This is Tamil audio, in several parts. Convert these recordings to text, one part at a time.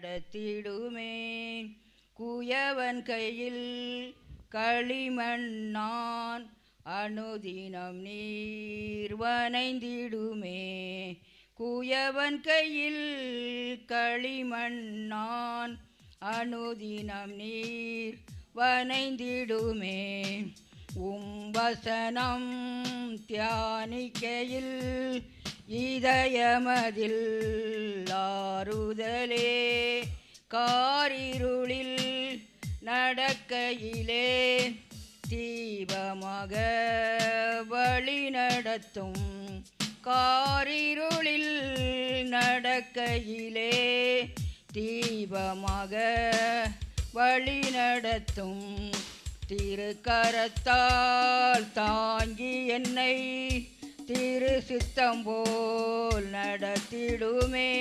நடத்திடுமே. குயவன் கையில் களிமண்ணான் அனுதினம் நீர் வனைந்திடுமே குயவன் கையில் களிமண்ணான் அனுதினம் நீர் வனைந்திடுமே உம் வசனம் தியானிக்கையில் இதயமதில் ஆறுதலே காரிருளில் நடக்கையிலே தீபமாக வழி நடத்தும் காரிருளில் நடக்கையிலே தீபமாக வழி நடத்தும் திருக்கரத்தால் தாங்கி என்னை திரு சித்தம்போல் நடத்திடுமே.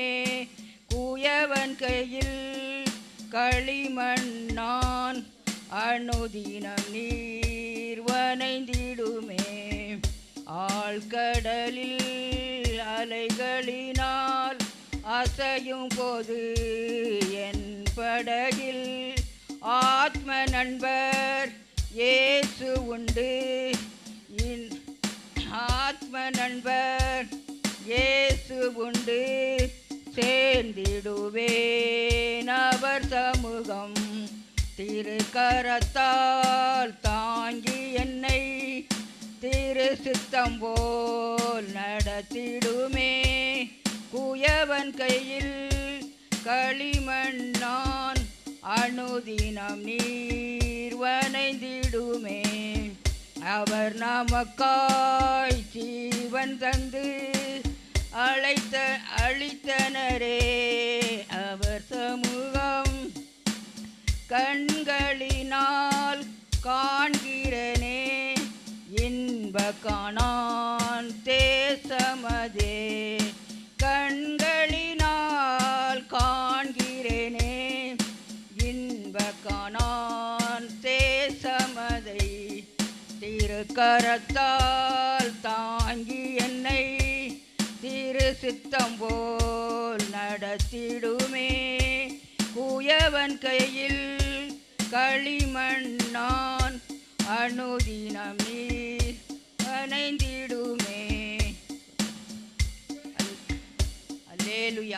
குயவன் கையில் களிமண்ணான் அனுதினம் நீர் வனைந்திடுமே ஆழ்கடலில் அலைகளினால் அசையும் போது என் படகில் ஆத்ம நண்பர் ஏசு உண்டு. சேர்ந்திடுவேன் அவர் சமூகம் திருக்கரத்தால் தாங்கி என்னை திரு சித்தம் போல் நடத்திடுமே. குயவன் கையில் களிமண்ணான் அனுதினம் நீர் வனைந்திடுமே அவர் நமக்காய் ஜீவன் தந்து அழைத்த அழித்தனரே கண்களினால் காண்கிறனே இன்ப காணான் தேசமதே. கண்களினால் காண்கிறேனே இன்ப காணான் தேசமதை. திருக்கரத்தால் தாங்கி என்னை திரு சித்தம் போல் நடத்திடுமே. குயவன் கையில் களிமண்ணான் அனுதினம் நீர் அணைந்திடுமே. அல்லேலுயா.